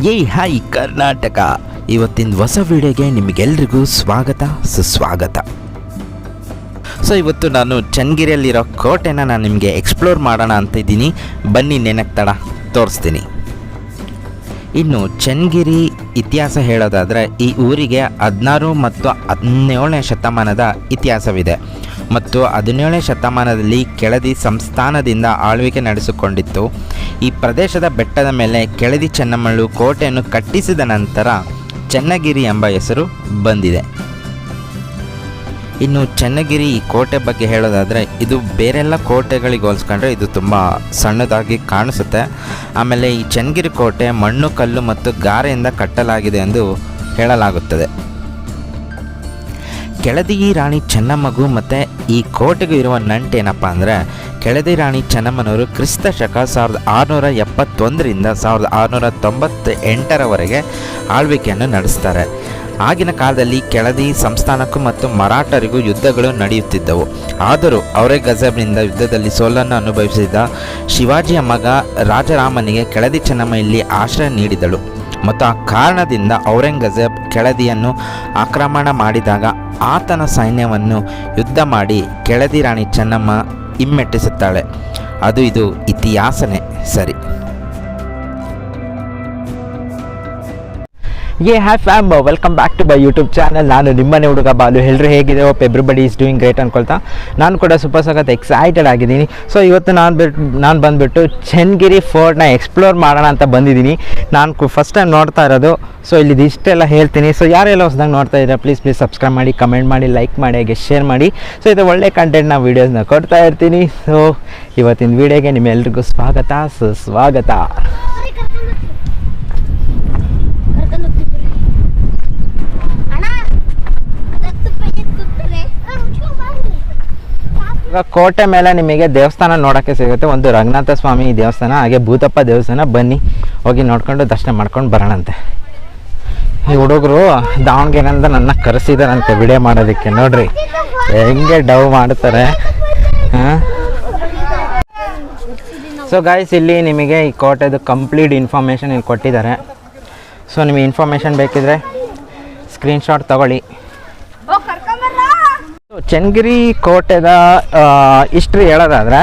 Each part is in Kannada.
ಯೇ ಹಾಯ್ ಕರ್ನಾಟಕ. ಇವತ್ತಿನ ಹೊಸ ವಿಡಿಯೋಗೆ ನಿಮಗೆಲ್ರಿಗೂ ಸ್ವಾಗತ, ಸುಸ್ವಾಗತ. ಸೊ ಇವತ್ತು ನಾನು ಚನ್ನಗಿರಿಯಲ್ಲಿರೋ ಕೋಟೆನ ನಾನು ನಿಮಗೆ ಎಕ್ಸ್ಪ್ಲೋರ್ ಮಾಡೋಣ ಅಂತ ಇದ್ದೀನಿ ಬನ್ನಿ, ನೆನಕ್ತಡ ತಡ ತೋರಿಸ್ತೀನಿ. ಇನ್ನು ಚನ್ನಗಿರಿ ಇತಿಹಾಸ ಹೇಳೋದಾದರೆ ಈ ಊರಿಗೆ ಹದಿನಾರು ಮತ್ತು ಹದಿನೇಳನೇ ಶತಮಾನದ ಇತಿಹಾಸವಿದೆ. ಮತ್ತು ಹದಿನೇಳನೇ ಶತಮಾನದಲ್ಲಿ ಕೆಳದಿ ಸಂಸ್ಥಾನದಿಂದ ಆಳ್ವಿಕೆ ನಡೆಸಿಕೊಂಡಿತ್ತು. ಈ ಪ್ರದೇಶದ ಬೆಟ್ಟದ ಮೇಲೆ ಕೆಳದಿ ಚೆನ್ನಮ್ಮಳು ಕೋಟೆಯನ್ನು ಕಟ್ಟಿಸಿದ ನಂತರ ಚನ್ನಗಿರಿ ಎಂಬ ಹೆಸರು ಬಂದಿದೆ. ಇನ್ನು ಚನ್ನಗಿರಿ ಈ ಕೋಟೆ ಬಗ್ಗೆ ಹೇಳೋದಾದರೆ, ಇದು ಬೇರೆಲ್ಲ ಕೋಟೆಗಳಿಗೆ ಹೋಲಿಸ್ಕೊಂಡ್ರೆ ಇದು ತುಂಬ ಸಣ್ಣದಾಗಿ ಕಾಣಿಸುತ್ತೆ. ಆಮೇಲೆ ಈ ಚನ್ನಗಿರಿ ಕೋಟೆ ಮಣ್ಣು ಕಲ್ಲು ಮತ್ತು ಗಾರೆಯಿಂದ ಕಟ್ಟಲಾಗಿದೆ ಎಂದು ಹೇಳಲಾಗುತ್ತದೆ. ಕೆಳದಿ ರಾಣಿ ಚೆನ್ನಮ್ಮಗೂ ಮತ್ತು ಈ ಕೋಟೆಗೂ ಇರುವ ನಂಟು ಏನಪ್ಪ ಅಂದರೆ, ಕೆಳದಿ ರಾಣಿ ಚೆನ್ನಮ್ಮನವರು ಕ್ರಿಸ್ತ ಶಕ ಸಾವಿರದ ಆರುನೂರ ಎಪ್ಪತ್ತೊಂದರಿಂದ ಸಾವಿರದ ಆರುನೂರ ತೊಂಬತ್ತ ಎಂಟರವರೆಗೆ ಆಳ್ವಿಕೆಯನ್ನು ನಡೆಸ್ತಾರೆ. ಆಗಿನ ಕಾಲದಲ್ಲಿ ಕೆಳದಿ ಸಂಸ್ಥಾನಕ್ಕೂ ಮತ್ತು ಮರಾಠರಿಗೂ ಯುದ್ಧಗಳು ನಡೆಯುತ್ತಿದ್ದವು. ಆದರೂ ಔರಂಗಜೇಬನಿಂದ ಯುದ್ಧದಲ್ಲಿ ಸೋಲನ್ನು ಅನುಭವಿಸಿದ ಶಿವಾಜಿಯ ಮಗ ರಾಜರಾಮನಿಗೆ ಕೆಳದಿ ಚೆನ್ನಮ್ಮ ಇಲ್ಲಿ ಆಶ್ರಯ ನೀಡಿದಳು. ಮತ್ತು ಆ ಕಾರಣದಿಂದ ಔರಂಗಜೇಬ್ ಕೆಳದಿಯನ್ನು ಆಕ್ರಮಣ ಮಾಡಿದಾಗ ಆತನ ಸೈನ್ಯವನ್ನು ಯುದ್ಧ ಮಾಡಿ ಕೆಳದಿ ರಾಣಿ ಚೆನ್ನಮ್ಮ ಹಿಮ್ಮೆಟ್ಟಿಸುತ್ತಾಳೆ. ಅದು ಇದು ಇತಿಹಾಸನೇ ಸರಿ. Yay hey fam welcome back to my YouTube channel ನಾನು ನಿಮ್ಮನೆ ಹುಡುಗ ಬಾಲು. ಎಲ್ಲರೂ ಹೇಗಿದೆ hope everybody is doing great ಅನ್ಕೊಳ್ತಾ. ನಾನು ಕೂಡ ಸೂಪರ್ ಸಖತ್ ಎಕ್ಸೈಟೆಡ್ ಆಗಿದ್ದೀನಿ. ಸೊ ಇವತ್ತು ನಾನು ಬಿಟ್ಟು ನಾನು ಬಂದುಬಿಟ್ಟು ಚೆನ್ನಗಿರಿ ಫೋರ್ಟ್ನ ಎಕ್ಸ್ಪ್ಲೋರ್ ಮಾಡೋಣ ಅಂತ ಬಂದಿದ್ದೀನಿ. ನಾನು ಫಸ್ಟ್ ಟೈಮ್ ನೋಡ್ತಾ ಇರೋದು. ಸೊ ಇಲ್ಲಿ ಇಷ್ಟೆಲ್ಲ ಹೇಳ್ತೀನಿ. ಸೊ ಯಾರೆಲ್ಲ ಹೊಸದಾಗಿ ನೋಡ್ತಾ ಇದ್ದೀರಾ ಪ್ಲೀಸ್ ಪ್ಲೀಸ್ ಸಬ್ಸ್ಕ್ರೈಬ್ ಮಾಡಿ ಕಮೆಂಟ್ ಮಾಡಿ ಲೈಕ್ ಮಾಡಿ, ಹಾಗೆ ಶೇರ್ ಮಾಡಿ. ಸೊ ಇದು ಒಳ್ಳೆ ಕಂಟೆಂಟ್ನ ವೀಡಿಯೋಸ್ನ ಕೊಡ್ತಾ ಇರ್ತೀನಿ. ಸೊ ಇವತ್ತಿನ ವೀಡಿಯೋಗೆ ನಿಮ್ಮೆಲ್ರಿಗೂ ಸ್ವಾಗತ. ಸುಸ್ವಾಗತ ಈಗ ಕೋಟೆ ಮೇಲೆ ನಿಮಗೆ ದೇವಸ್ಥಾನ ನೋಡೋಕ್ಕೆ ಸಿಗುತ್ತೆ. ಒಂದು ರಂಗನಾಥ ಸ್ವಾಮಿ ದೇವಸ್ಥಾನ, ಹಾಗೆ ಭೂತಪ್ಪ ದೇವಸ್ಥಾನ. ಬನ್ನಿ, ಹೋಗಿ ನೋಡ್ಕೊಂಡು ದರ್ಶನ ಮಾಡ್ಕೊಂಡು ಬರೋಣಂತೆ. ಈ ಹುಡುಗರು ದಾವಣಗೆರೆಯಿಂದ ನನ್ನ ಕರೆಸಿದಾರಂತೆ ವಿಡಿಯೋ ಮಾಡೋದಕ್ಕೆ, ನೋಡ್ರಿ. ಹೆಂಗೆ ಡವ್ ಮಾಡ್ತಾರೆ. ಹಾಂ? ಸೊ ಗಾಯ್ಸ್ ಇಲ್ಲಿ ನಿಮಗೆ ಈ ಕೋಟೆದು ಕಂಪ್ಲೀಟ್ ಇನ್ಫಾರ್ಮೇಷನ್ ಇಲ್ಲಿ ಕೊಟ್ಟಿದ್ದಾರೆ. ಸೊ ನಿಮಗೆ ಇನ್ಫಾರ್ಮೇಷನ್ ಬೇಕಿದ್ರೆ ಸ್ಕ್ರೀನ್ಶಾಟ್ ತಗೊಳ್ಳಿ. ಚನ್ನಗಿರಿ ಕೋಟೆದ ಹಿಸ್ಟ್ರಿ ಹೇಳೋದಾದರೆ,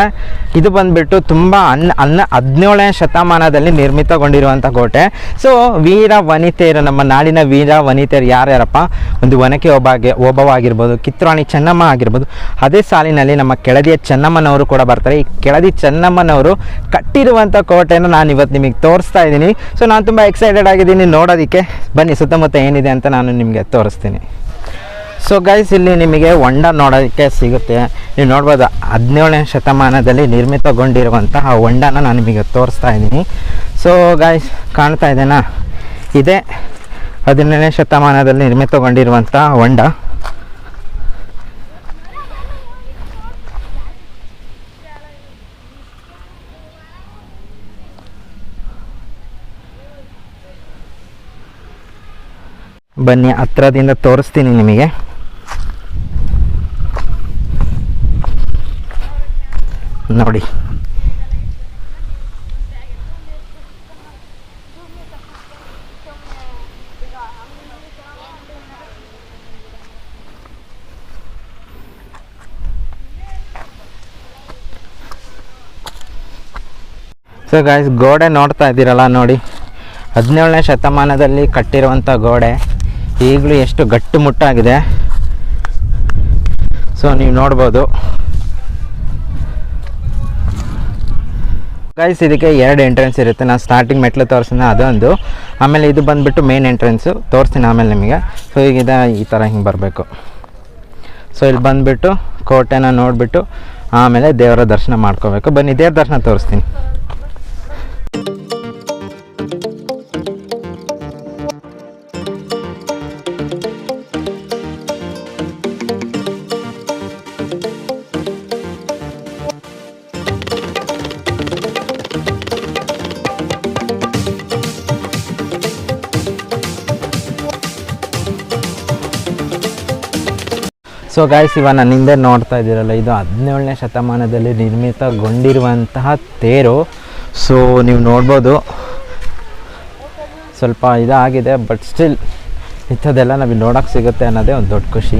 ಇದು ಬಂದ್ಬಿಟ್ಟು ತುಂಬ ಅನ್ನ ಅನ್ನ ಹದಿನೇಳನೇ ಶತಮಾನದಲ್ಲಿ ನಿರ್ಮಿತಗೊಂಡಿರುವಂಥ ಕೋಟೆ. ಸೊ ವೀರ ವನಿತೆಯರು, ನಮ್ಮ ನಾಡಿನ ವೀರ ವನಿತೆಯರು ಯಾರ್ಯಾರಪ್ಪ ಒಂದು ಒನಕೆ ಒಬ್ಬಾಗೆ ಒಬ್ಬವ ಆಗಿರ್ಬೋದು ಕಿತ್ತೂರಾಣಿ ಚೆನ್ನಮ್ಮ ಆಗಿರ್ಬೋದು. ಅದೇ ಸಾಲಿನಲ್ಲಿ ನಮ್ಮ ಕೆಳದಿಯ ಚೆನ್ನಮ್ಮನವರು ಕೂಡ ಬರ್ತಾರೆ. ಈ ಕೆಳದಿ ಚೆನ್ನಮ್ಮನವರು ಕಟ್ಟಿರುವಂಥ ಕೋಟೆಯನ್ನು ನಾನು ಇವತ್ತು ನಿಮಗೆ ತೋರಿಸ್ತಾ ಇದ್ದೀನಿ. ಸೊ ನಾನು ತುಂಬ ಎಕ್ಸೈಟೆಡ್ ಆಗಿದ್ದೀನಿ ನೋಡೋದಕ್ಕೆ. ಬನ್ನಿ, ಸುತ್ತಮುತ್ತ ಏನಿದೆ ಅಂತ ನಾನು ನಿಮಗೆ ತೋರಿಸ್ತೀನಿ. ಸೊ ಗೈಸ್ ಇಲ್ಲಿ ನಿಮಗೆ ಹೊಂಡ ನೋಡೋದಕ್ಕೆ ಸಿಗುತ್ತೆ. ನೀವು ನೋಡ್ಬೋದು, ಹದಿನೇಳನೇ ಶತಮಾನದಲ್ಲಿ ನಿರ್ಮಿತಗೊಂಡಿರುವಂತಹ ಹೊಂಡನ ನಾನು ನಿಮಗೆ ತೋರಿಸ್ತಾ ಇದ್ದೀನಿ. ಸೊ ಗೈಸ್ ಕಾಣ್ತಾ ಇದೆನಾ? ಇದೇ ಹದಿನೇಳನೇ ಶತಮಾನದಲ್ಲಿ ನಿರ್ಮಿತಗೊಂಡಿರುವಂತಹ ಹೊಂಡ ಬನ್ನಿ, ಹತ್ರದಿಂದ ತೋರಿಸ್ತೀನಿ ನಿಮಗೆ. ನೋಡಿ. ಸೊ ಗಾಯ್ಸ್ ಗೋಡೆ ನೋಡ್ತಾ ಇದ್ದೀರಲ್ಲ ನೋಡಿ. ಹದಿನೇಳನೇ ಶತಮಾನದಲ್ಲಿ ಕಟ್ಟಿರುವಂಥ ಗೋಡೆ. ಈಗಲೂ ಎಷ್ಟು ಗಟ್ಟುಮುಟ್ಟಾಗಿದೆ. ಸೊ ನೀವು ನೋಡ್ಬೋದು. ಗೈಸ್ ಇದಕ್ಕೆ ಎರಡು ಎಂಟ್ರೆನ್ಸ್ ಇರುತ್ತೆ. ನಾನು ಸ್ಟಾರ್ಟಿಂಗ್ ಮೆಟ್ಲು ತೋರಿಸಿದ ಅದೊಂದು. ಆಮೇಲೆ ಇದು ಬಂದುಬಿಟ್ಟು ಮೇನ್ ಎಂಟ್ರೆನ್ಸು ತೋರಿಸ್ತೀನಿ ಆಮೇಲೆ ನಿಮಗೆ. ಸೊ ಈಗ ಇದು ಈ ಥರ ಹಿಂಗೆ ಬರಬೇಕು. ಸೊ ಇಲ್ಲಿ ಬಂದುಬಿಟ್ಟು ಕೋಟೆನ ನೋಡಿಬಿಟ್ಟು ಆಮೇಲೆ ದೇವರ ದರ್ಶನ ಮಾಡ್ಕೋಬೇಕು. ಬನ್ನಿ, ದೇವ್ರ ದರ್ಶನ ತೋರಿಸ್ತೀನಿ. ಸೊ ಗಾಯ್ಸ್ ನನ್ನ ಹಿಂದೆ ನೋಡ್ತಾ ಇದ್ದೀರಲ್ಲ, ಇದು ಹದಿನೇಳನೇ ಶತಮಾನದಲ್ಲಿ ನಿರ್ಮಿತಗೊಂಡಿರುವಂತಹ ತೇರು. ಸೊ ನೀವು ನೋಡ್ಬೋದು. ಸ್ವಲ್ಪ ಇದಾಗಿದೆ ಬಟ್ ಸ್ಟಿಲ್ ಇಂಥದ್ದೆಲ್ಲ ನಮಗೆ ನೋಡೋಕ್ಕೆ ಸಿಗುತ್ತೆ ಅನ್ನೋದೇ ಒಂದು ದೊಡ್ಡ ಖುಷಿ.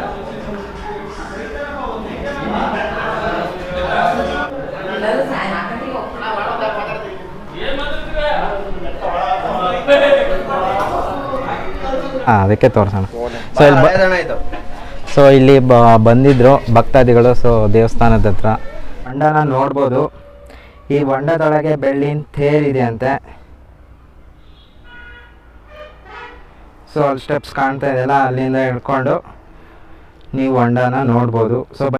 ಹಾಂ ಅದಕ್ಕೆ ತೋರಿಸೋಣ. ಸೊ ಇಲ್ಲಿ ಸೊ ಇಲ್ಲಿ ಬ ಬಂದಿದ್ರು ಭಕ್ತಾದಿಗಳು ಸೊ ದೇವಸ್ಥಾನದ ಹತ್ರ. ಹೊಂಡನ ನೋಡ್ಬೋದು. ಈ ಹೊಂಡದೊಳಗೆ ಬೆಳ್ಳಿನ ತೇರಿದೆ ಅಂತೆ ಸೊ ಅಲ್ಲಿ ಸ್ಟೆಪ್ಸ್ ಕಾಣ್ತಾ ಇದೆಯಲ್ಲ ಅಲ್ಲಿಂದ ಹಿಡ್ಕೊಂಡು ನೀವು ಹೊಂಡನ ನೋಡ್ಬೋದು. ಸೊ